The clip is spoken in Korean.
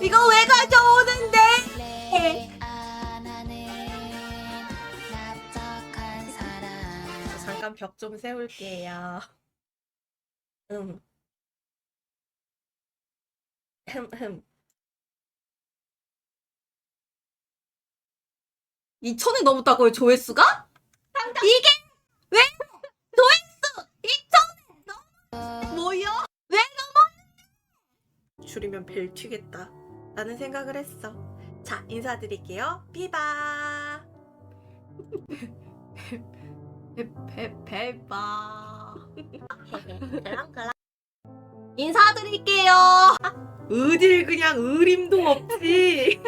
이거 왜 가져오는데? 잠깐 벽 좀 세울게요. 음. 흠흠. 2천이 넘었다고요, 조회수가? 이게 줄이면 벨 튀겠다. 라는 생각을 했어. 자, 인사드릴게요. 삐바. 배, 배바. 인사드릴게요. 어딜 그냥 의림도 없지.